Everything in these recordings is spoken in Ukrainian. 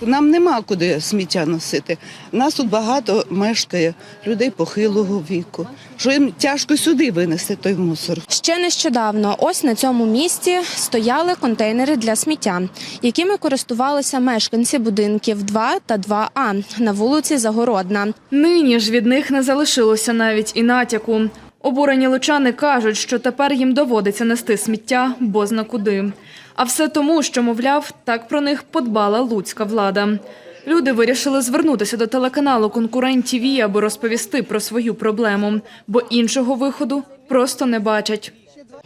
Нам нема куди сміття носити. Нас тут багато мешкає людей похилого віку, що їм тяжко сюди винести той мусор. Ще нещодавно ось на цьому місці стояли контейнери для сміття, якими користувалися мешканці будинків 2 та 2А на вулиці Загородна. Нині ж від них не залишилося навіть і натяку. Обурені лучани кажуть, що тепер їм доводиться нести сміття бозна куди. А все тому, що, мовляв, так про них подбала луцька влада. Люди вирішили звернутися до телеканалу Конкурент ТІВІ, аби розповісти про свою проблему, бо іншого виходу просто не бачать.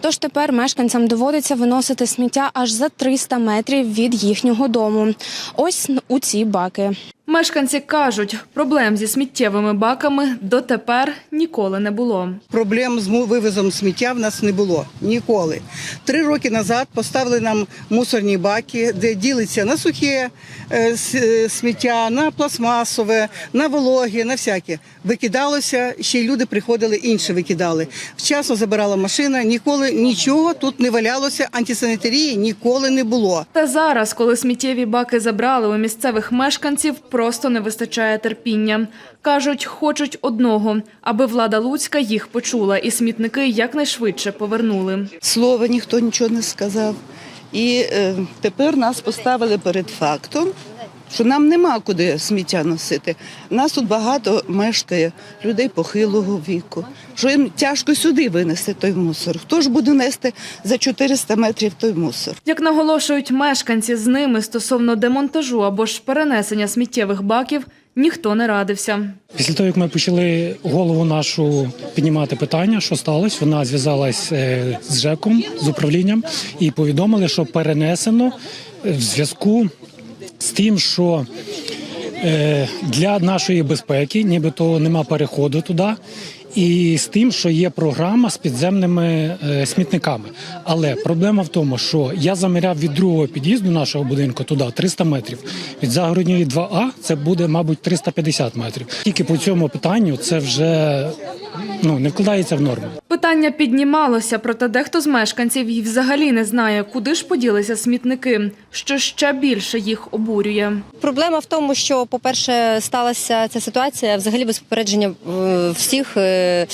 Тож тепер мешканцям доводиться виносити сміття аж за 300 метрів від їхнього дому. Ось у ці баки. Мешканці кажуть, проблем зі сміттєвими баками дотепер ніколи не було. Проблем з вивозом сміття в нас не було ніколи. Три роки назад поставили нам мусорні баки, де ділиться на сухе е, е, сміття, на пластмасове, на вологе, на всяке. Викидалося, ще й люди приходили, інше викидали. Вчасно забирала машина, ніколи нічого тут не валялося, антисанітарії ніколи не було. Та зараз, коли сміттєві баки забрали у місцевих мешканців, просто не вистачає терпіння. Кажуть, хочуть одного, аби влада Луцька їх почула і смітники якнайшвидше повернули. Слова ніхто нічого не сказав. І е, тепер нас поставили перед фактом, що нам нема куди сміття носити. Нас тут багато мешкає людей похилого віку, що їм тяжко сюди винести той мусор. Хто ж буде нести за 400 метрів той мусор? Як наголошують мешканці з ними стосовно демонтажу або ж перенесення сміттєвих баків, ніхто не радився. Після того, як ми почали голову нашу піднімати питання, що сталося, вона зв'язалась е, з ЖЕКом, з управлінням і повідомили, що перенесено в зв'язку з тим, що е, для нашої безпеки, нібито нема переходу туди. І з тим, що є програма з підземними е, смітниками. Але проблема в тому, що я заміряв від другого під'їзду нашого будинку туди 300 метрів. Від загородньої 2А це буде, мабуть, 350 метрів. Тільки по цьому питанню це вже ну не вкладається в норму. Питання піднімалося, проте дехто з мешканців і взагалі не знає, куди ж поділися смітники, що ще більше їх обурює. Проблема в тому, що, по-перше, сталася ця ситуація взагалі без попередження е, всіх е,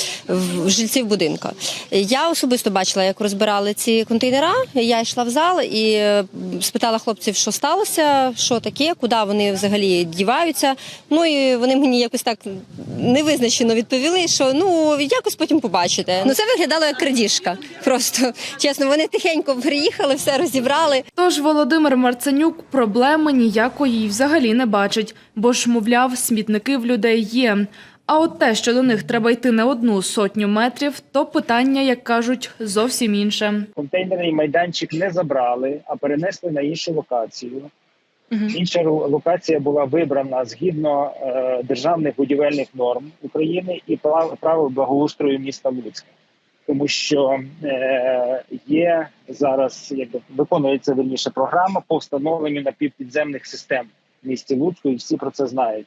жильців будинка. Я особисто бачила, як розбирали ці контейнера. Я йшла в зал і е, спитала хлопців, що сталося, що таке, куди вони взагалі діваються. Ну і вони мені якось так невизначено відповіли, що ну якось потім побачите. Ну це виглядало як крадіжка. Просто чесно, вони тихенько приїхали, все розібрали. Тож Володимир Марценюк проблеми ніякої й взагалі не бачить, бо ж, мовляв, смітники в людей є. А от те, що до них треба йти не одну сотню метрів, то питання, як кажуть, зовсім інше. контейнерний майданчик не забрали, а перенесли на іншу локацію. Інша локація була вибрана згідно е, державних будівельних норм України і прав- правил благоустрою міста Луцька. Тому що е, є зараз, якби виконується верніше програма по встановленню напівпідземних систем в місті Луцьку, і всі про це знають.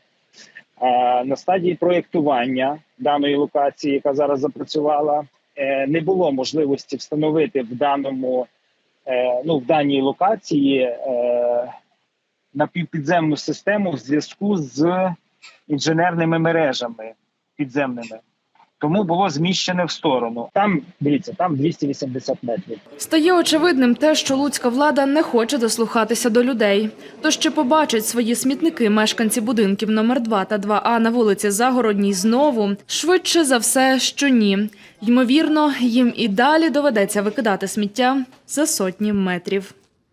Е, на стадії проєктування даної локації, яка зараз запрацювала, е, не було можливості встановити в даному е, ну в даній локації е, напівпідземну систему в зв'язку з інженерними мережами підземними. Тому було зміщене в сторону. Там дивіться, там 280 метрів. Стає очевидним те, що луцька влада не хоче дослухатися до людей. Тож чи побачать свої смітники мешканці будинків номер 2 та 2А на вулиці Загородній знову? Швидше за все, що ні. Ймовірно, їм і далі доведеться викидати сміття за сотні метрів.